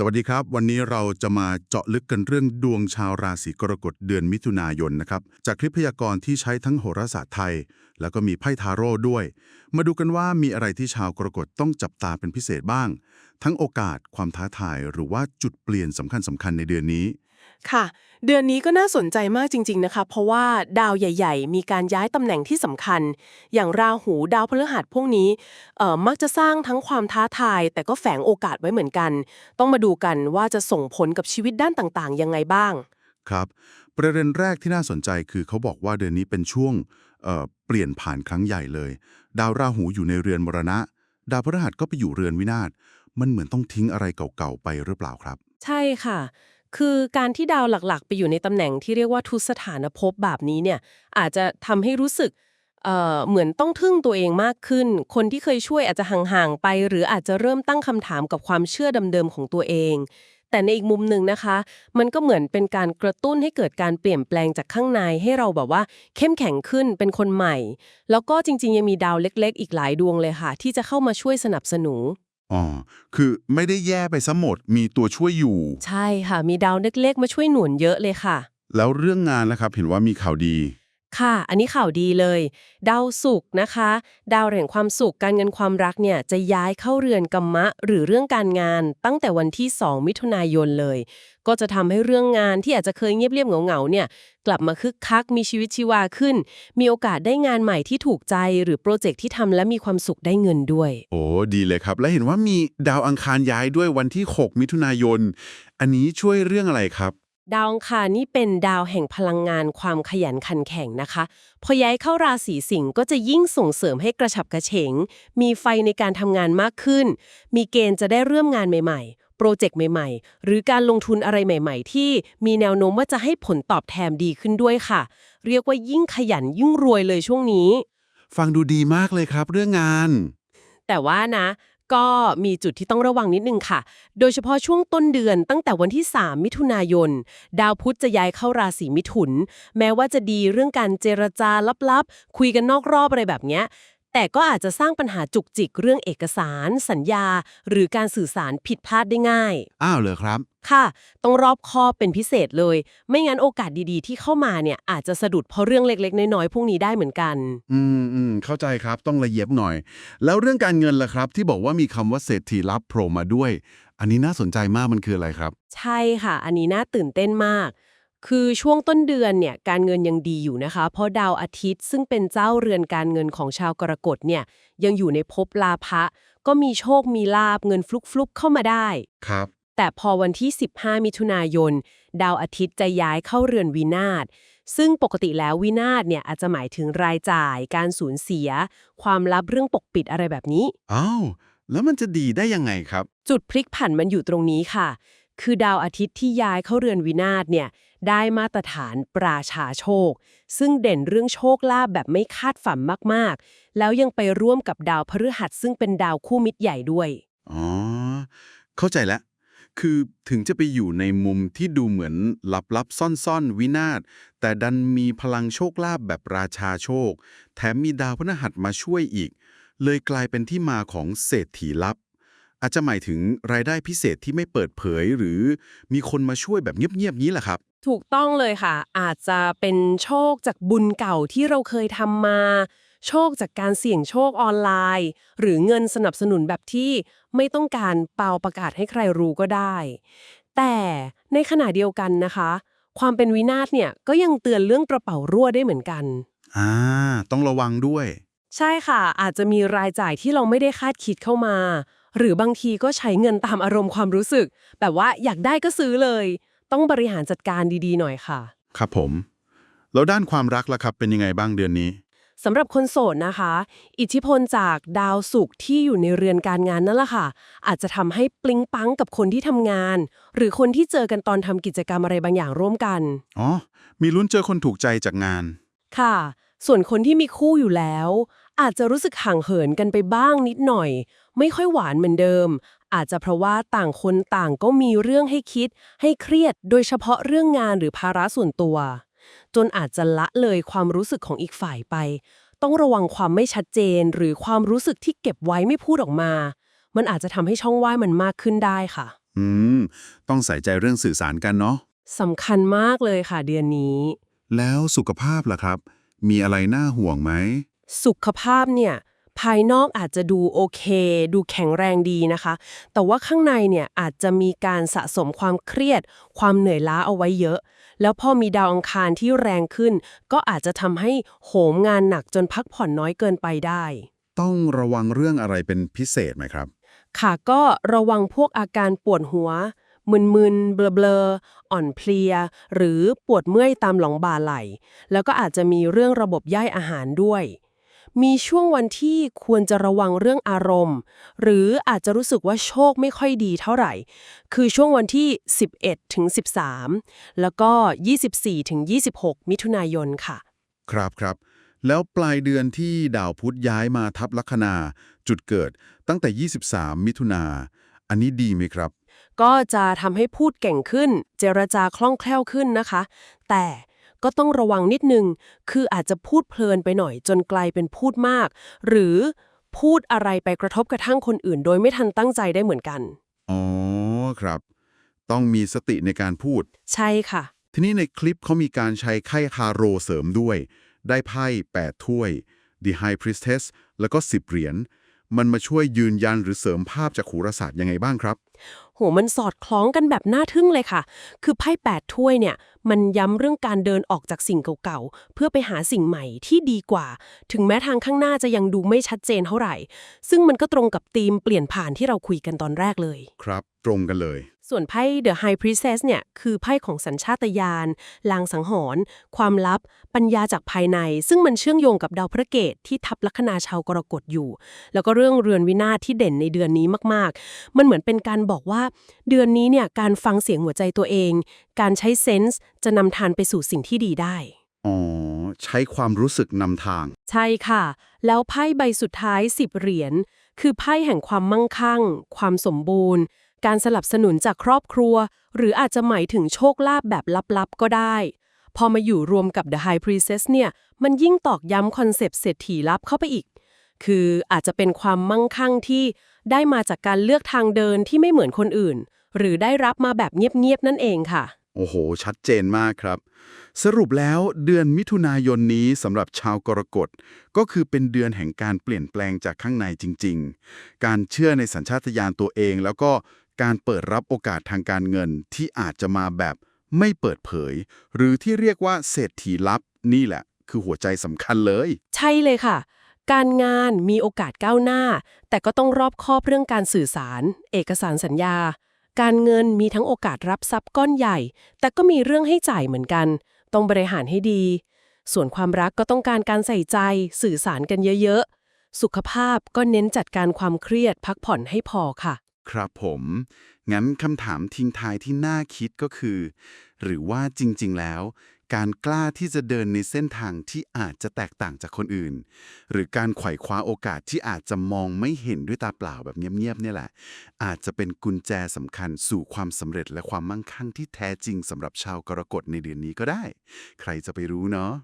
สวัสดีครับ วันนี้เราจะมาเจาะลึกกันเรื่องดวงชาวราศีกรกฎเดือนมิถุนายนนะครับ จากคลิปพยากรณ์ที่ใช้ทั้งโหราศาสตร์ไทย แล้วก็มีไพ่ทาโร่ด้วย มาดูกันว่ามีอะไรที่ชาวกรกฎต้องจับตาเป็นพิเศษบ้าง ทั้งโอกาสความท้าทายหรือว่าจุดเปลี่ยนสำคัญสำคัญในเดือนนี้ ค่ะ เดือนนี้ก็น่าสนใจมากจริง ๆ นะคะ เพราะว่าดาวใหญ่ ๆ มีการย้ายตำแหน่งที่สำคัญ อย่างราหูดาวพฤหัสพวกนี้เอ่อมักจะสร้างทั้งความท้าทาย แต่ก็แฝงโอกาสไว้เหมือนกัน ต้องมาดูกันว่าจะส่งผลกับชีวิตด้านต่างๆ ยังไงบ้าง ครับ ประเด็นแรกที่น่าสนใจคือเขาบอกว่าเดือนนี้เป็นช่วงเอ่อเปลี่ยนผ่านครั้งใหญ่เลย ดาวราหูอยู่ในเรือนมรณะ ดาวพฤหัสก็ไปอยู่เรือนวินาศมันเหมือนต้องทิ้งอะไรเก่าๆไปหรือเปล่าครับ ใช่ค่ะ คือการที่ดาวหลักๆ ไปอยู่ในตำแหน่งที่เรียกว่าทุสถานภพแบบนี้เนี่ยอาจจะทำให้รู้สึกเอ่อเหมือนต้องทึ่งตัวเองมากขึ้น คนที่เคยช่วยอาจจะห่างๆไป หรืออาจจะเริ่มตั้งคำถามกับความเชื่อเดิมๆของตัวเอง แต่ในอีกมุมหนึ่งนะคะ มันก็เหมือนเป็นการกระตุ้นให้เกิดการเปลี่ยนแปลงจากข้างในให้เราแบบว่า เข้มแข็งขึ้นเป็นคนใหม่ แล้วก็จริงๆยังมีดาวเล็ก ๆ อีกหลายดวงเลยค่ะ ที่จะเข้ามาช่วยสนับสนุน อ๋อ คือไม่ได้แย่ไปซะหมด มีตัวช่วยอยู่ ใช่ค่ะ มีดาวเล็กๆ มาช่วยหนุนเยอะเลยค่ะ แล้วเรื่องงานนะครับ เห็นว่ามีข่าวดี ค่ะ อันนี้ข่าวดีเลย ดาวศุกร์นะคะ ดาวแห่งความสุขการเงินความรักเนี่ยจะย้ายเข้าเรือนกัมมะ หรือเรื่องการงาน ตั้งแต่วันที่ 2 มิถุนายนเลย ก็จะทำให้เรื่องงานที่อาจจะเคยเงียบเรียบเหงาๆเนี่ย กลับมาคึกคักมีชีวิตชีวาขึ้น มีโอกาสได้งานใหม่ที่ถูกใจ หรือโปรเจกต์ที่ทำและมีความสุขได้เงินด้วย โอ้ดีเลยครับ และเห็นว่ามีดาวอังคารย้ายด้วยวันที่ 6 มิถุนายน อันนี้ช่วยเรื่องอะไรครับ ดาวอังคารนี่เป็นดาวแห่งพลังงานความขยันขันแข็งนะคะ พอย้ายเข้าราศีสิงห์ก็จะยิ่งส่งเสริมให้กระฉับกระเฉง มีไฟในการทำงานมากขึ้น มีเกณฑ์จะได้เริ่มงานใหม่ๆ โปรเจกต์ใหม่ๆ หรือการลงทุนอะไรใหม่ ๆ ที่มีแนวโน้มว่าจะให้ผลตอบแทนดีขึ้นด้วยค่ะ เรียกว่ายิ่งขยันยิ่งรวยเลยช่วงนี้ ฟังดูดีมากเลยครับเรื่องงาน แต่ว่านะ ก็มีจุดที่ต้องระวังนิดนึงค่ะ โดยเฉพาะช่วงต้นเดือนตั้งแต่วันที่ 3 มิถุนายน ดาวพุธจะย้ายเข้าราศีมิถุน แม้ว่าจะดีเรื่องการเจรจาลับๆ คุยกันนอกรอบอะไรแบบเนี้ยแต่ก็อาจจะสร้างปัญหาจุกจิกเรื่องเอกสาร สัญญา หรือการสื่อสารผิดพลาดได้ง่าย อ้าวเหรอครับ ค่ะ ต้องรอบคอบเป็นพิเศษเลย ไม่งั้นโอกาสดีๆ ที่เข้ามาเนี่ยอาจจะสะดุดเพราะเรื่องเล็ก ๆ น้อยๆพวกนี้ได้เหมือนกัน อืมอืมเข้าใจครับต้องละเอียดหน่อย แล้วเรื่องการเงินล่ะครับ ที่บอกว่ามีคำว่าเศรษฐีลับโผล่มาด้วย อันนี้น่าสนใจมากมันคืออะไรครับ ใช่ค่ะ อันนี้น่าตื่นเต้นมาก คือช่วงต้นเดือนเนี่ยการเงินยังดีอยู่นะคะ เพราะดาวอาทิตย์ซึ่งเป็นเจ้าเรือนการเงินของชาวกรกฎเนี่ยยังอยู่ในภพลาภะก็มีโชคมีลาบเงินฟลุกๆเข้ามาได้ ครับ แต่พอวันที่ 15 มิถุนายน ดาวอาทิตย์จะย้ายเข้าเรือนวินาศซึ่งปกติแล้ววินาศเนี่ยอาจจะหมายถึงรายจ่าย การสูญเสีย ความลับเรื่องปกปิดอะไรแบบนี้ อ้าว แล้วมันจะดีได้ยังไงครับ จุดพลิกผันมันอยู่ตรงนี้ค่ะ คือดาวอาทิตย์ที่ย้ายเข้าเรือนวินาศเนี่ยได้มาตรฐานปราชาโชค ซึ่งเด่นเรื่องโชคลาภแบบไม่คาดฝันมากๆ แล้วยังไปร่วมกับดาวพฤหัสซึ่งเป็นดาวคู่มิตรใหญ่ด้วย อ๋อ เข้าใจแล้ว คือถึงจะไปอยู่ในมุมที่ดูเหมือนลับๆซ่อนๆ วินาศแต่ดันมีพลังโชคลาภแบบราชาโชค แถมมีดาวพฤหัสมาช่วยอีก เลยกลายเป็นที่มาของเศรษฐีลับ อาจจะหมายถึงรายได้พิเศษที่ไม่เปิดเผยหรือมีคนมาช่วยแบบเงียบๆนี้แหละครับถูกต้องเลยค่ะ อาจจะเป็นโชคจากบุญเก่าที่เราเคยทำมา โชคจากการเสี่ยงโชคออนไลน์ หรือเงินสนับสนุนแบบที่ไม่ต้องการเป่าประกาศให้ใครรู้ก็ได้ แต่ในขณะเดียวกันนะคะ ความเป็นวินาศเนี่ยก็ยังเตือนเรื่องกระเป๋ารั่วได้เหมือนกัน อ่า ต้องระวังด้วย ใช่ค่ะ อาจจะมีรายจ่ายที่เราไม่ได้คาดคิดเข้ามา หรือบางทีก็ใช้เงินตามอารมณ์ความรู้สึก แบบว่าอยากได้ก็ซื้อเลย ต้องบริหารจัดการดีๆ หน่อยค่ะ ครับผม แล้วด้านความรักล่ะครับเป็นยังไงบ้างเดือนนี้ สำหรับคนโสดนะคะ อิทธิพลจากดาวศุกร์ที่อยู่ในเรือนการงานนั่นแหละค่ะ อาจจะทำให้ปลิงปังกับคนที่ทำงาน หรือคนที่เจอกันตอนทำกิจกรรมอะไรบางอย่างร่วมกัน อ๋อ มีลุ้นเจอคนถูกใจจากงาน ค่ะ ส่วนคนที่มีคู่อยู่แล้ว อาจจะรู้สึกห่างเหินกันไปบ้างนิดหน่อย ไม่ค่อยหวานเหมือนเดิม อาจจะเพราะว่าต่างคนต่างก็มีเรื่องให้คิด ให้เครียด โดยเฉพาะเรื่องงานหรือภาระส่วนตัว จนอาจจะละเลยความรู้สึกของอีกฝ่ายไป ต้องระวังความไม่ชัดเจน หรือความรู้สึกที่เก็บไว้ไม่พูดออกมา มันอาจจะทำให้ช่องว่างมันมากขึ้นได้ค่ะออืม ต้องใส่ใจเรื่องสื่อสารกันเนาะ สำคัญมากเลยค่ะเดือนนี้ แล้วสุขภาพล่ะครับ มีอะไรน่าห่วงไหม สุขภาพเนี่ย ภายนอกอาจจะดูโอเค ดูแข็งแรงดีนะคะ แต่ว่าข้างในเนี่ยอาจจะมีการสะสมความเครียด ความเหนื่อยล้าเอาไว้เยอะ แล้วพอมีดาวอังคารที่แรงขึ้น ก็อาจจะทำให้โหมงานหนักจนพักผ่อนน้อยเกินไปได้ ต้องระวังเรื่องอะไรเป็นพิเศษไหมครับ ค่ะก็ระวังพวกอาการปวดหัว มึนๆ เบลอๆ อ่อนเพลีย หรือปวดเมื่อยตามหลังบ่าไหล่ แล้วก็อาจจะมีเรื่องระบบย่อยอาหารด้วย มีช่วงวันที่ควรจะระวังเรื่องอารมณ์ หรืออาจจะรู้สึกว่าโชคไม่ค่อยดีเท่าไหร่ คือช่วงวันที่ 11ถึง13 แล้วก็ 24ถึง26 มิถุนายนค่ะ ครับครับ แล้วปลายเดือนที่ดาวพุธย้ายมาทับลัคนาจุดเกิดตั้งแต่ 23 มิถุนาอันนี้ดีไหมครับ ก็จะทำให้พูดเก่งขึ้น เจรจาคล่องแคล่วขึ้นนะคะ แต่ ก็ต้องระวังนิดนึง คืออาจจะพูดเพลินไปหน่อยจนกลายเป็นพูดมาก หรือพูดอะไรไปกระทบกระทั่งคนอื่น โดยไม่ทันตั้งใจได้เหมือนกัน อ๋อครับ ต้องมีสติในการพูด ใช่ค่ะ ทีนี้ในคลิปเขามีการใช้ไข่คาโรเสริมด้วย ได้ไพ่8ถ้วย The High Priestess แล้วก็ 10 เหรียญมันมาช่วยยืนยันหรือเสริมภาพจากโหราศาสตร์ยังไงบ้างครับ โห มันสอดคล้องกันแบบน่าทึ่งเลยค่ะ คือไพ่แปดถ้วยเนี่ย มันย้ำเรื่องการเดินออกจากสิ่งเก่าๆ เพื่อไปหาสิ่งใหม่ที่ดีกว่า ถึงแม้ทางข้างหน้าจะยังดูไม่ชัดเจนเท่าไหร่ ซึ่งมันก็ตรงกับธีมเปลี่ยนผ่านที่เราคุยกันตอนแรกเลย ครับ ตรงกันเลย ส่วนไพ่ The High Priestess เนี่ย คือไพ่ของสัญชาตญาณ ลางสังหรณ์ ความลับ ปัญญาจากภายใน ซึ่งมันเชื่อมโยงกับดาวพระเกตที่ทับลัคนาชาวกรกฎอยู่ แล้วก็เรื่องเรือนวินาศที่เด่นในเดือนนี้มากๆ มันเหมือนเป็นการบอกว่า เดือนนี้เนี่ย การฟังเสียงหัวใจตัวเอง การใช้เซนส์จะนำทานไปสู่สิ่งที่ดีได้ อ๋อ ใช้ความรู้สึกนำทาง ใช่ค่ะ แล้วไพ่ใบสุดท้าย 10 เหรียญ คือไพ่แห่งความมั่งคั่ง ความสมบูรณ์ การสลับสนุนจากครอบครัว หรืออาจจะหมายถึงโชคลาภแบบลับๆ ก็ได้ พอมาอยู่รวมกับ The High Priestess เนี่ย มันยิ่งตอกย้ำคอนเซปต์เศรษฐีลับเข้าไปอีก คืออาจจะเป็นความมั่งคั่งที่ได้มาจากการเลือกทางเดินที่ไม่เหมือนคนอื่น หรือได้รับมาแบบเงียบๆนั่นเองค่ะ โอ้โห ชัดเจนมากครับ สรุปแล้วเดือนมิถุนายนนี้สำหรับชาวกรกฎก็คือเป็นเดือนแห่งการเปลี่ยนแปลงจากข้างในจริง ๆ การเชื่อในสัญชาตญาณตัวเอง แล้วก็การเปิดรับโอกาสทางการเงินที่อาจจะมาแบบไม่เปิดเผย หรือที่เรียกว่าเศรษฐีลับนี่แหละ คือหัวใจสำคัญเลย ใช่เลยค่ะ การงานมีโอกาสก้าวหน้า แต่ก็ต้องรอบคอบเรื่องการสื่อสาร เอกสารสัญญา การเงินมีทั้งโอกาสรับทรัพย์ก้อนใหญ่ แต่ก็มีเรื่องให้จ่ายเหมือนกัน ต้องบริหารให้ดี ส่วนความรักก็ต้องการการใส่ใจ สื่อสารกันเยอะๆ สุขภาพก็เน้นจัดการความเครียดพักผ่อนให้พอค่ะ ครับผม งั้นคำถามทิ้งท้ายที่น่าคิดก็คือ หรือว่าจริง ๆ แล้ว การกล้าที่จะเดินในเส้นทางที่อาจจะแตกต่างจากคนอื่น หรือการไขว่คว้าโอกาสที่อาจจะมองไม่เห็นด้วยตาเปล่าแบบเงียบๆเนี่ยแหละ อาจจะเป็นกุญแจสำคัญสู่ความสำเร็จและความมั่งคั่งที่แท้จริงสำหรับชาวกรกฎในเดือนนี้ก็ได้ ใครจะไปรู้เนาะ